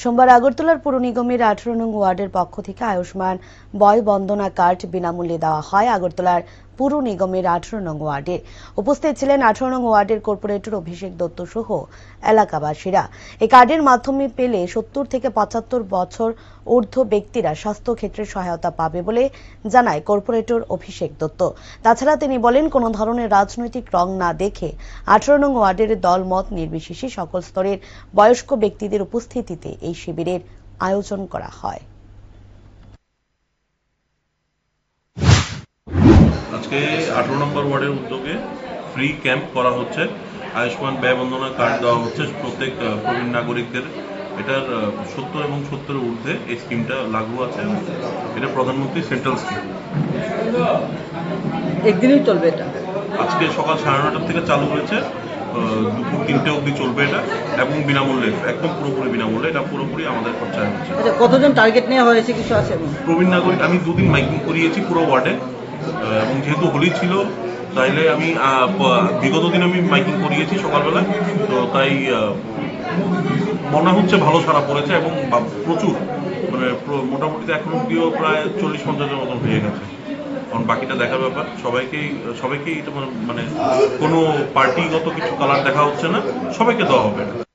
সোমবার আগরতলার পুর নিগমের আঠারো নং ওয়ার্ডের পক্ষ থেকে আয়ুষ্মান বয় বন্দনা কার্ড বিনামূল্যে দেওয়া হয়। আগরতলার পুর নিগমের আঠারো নং ওয়ার্ডে। উপস্থিত ছিলেন আঠারো নং ওয়ার্ডের কর্পোরেটর অভিষেক দত্ত সহ এলাকাবাসীরা। এই কার্ডের মাধ্যমে পেলে সত্তর থেকে পঁচাত্তর বছর ঊর্ধ্ব ব্যক্তিরা স্বাস্থ্য ক্ষেত্রে সহায়তা পাবে বলে জানায় কর্পোরেটর অভিষেক দত্ত। তাছাড়া তিনি বলেন, কোনো ধরনের রাজনৈতিক রং না দেখে আঠারো নং ওয়ার্ডের দলমত নির্বিশেষে সকল স্তরের বয়স্ক ব্যক্তিদের উপস্থিতিতে এই শিবিরের আয়োজন করা হয়। আজকে আঠারো নম্বর ওয়ার্ডের উদ্যোগে ফ্রি ক্যাম্প করা হচ্ছে। আয়ুষ্মান ব্যয় বন্দনা কার্ড দেওয়া হচ্ছে প্রত্যেক প্রবীণ নাগরিকদের। এটার সত্তর এবং সত্তরের ঊর্ধ্বে এই স্কিমটা লাগু আছে এটা প্রধানমন্ত্রী সেন্ট্রাল স্কিম একদিনই চলবে এটা। আজকে সকাল সাড়ে নটার থেকে চালু হয়েছে দুপুর তিনটে অবধি চলবে এটা এবং বিনামূল্যে একদম পুরোপুরি বিনামূল্যে এটা পুরোপুরি আমাদের খরচায় হচ্ছে। আচ্ছা কতজন টার্গেট নেওয়া হয়েছে কিছু আছে? প্রবীণ নাগরিক আমি দুদিন মাইকিং করিয়েছি পুরো ওয়ার্ডে এবং যেহেতু হোলি ছিল, তাইলে আমি বিগত দিন আমি মাইকিং করিয়েছি সকালবেলা তো তাই মনে হচ্ছে ভালো সারা পড়েছে এবং প্রচুর। মানে মোটামুটি এখন অব্দিও প্রায় চল্লিশ পঞ্চাশের মতন হয়ে গেছে। কারণ বাকিটা দেখার ব্যাপার। সবাইকেই সবাইকেই মানে- মানে কোনো পার্টিগত কিছু কালার দেখা হচ্ছে না। সবাইকে দেওয়া হবে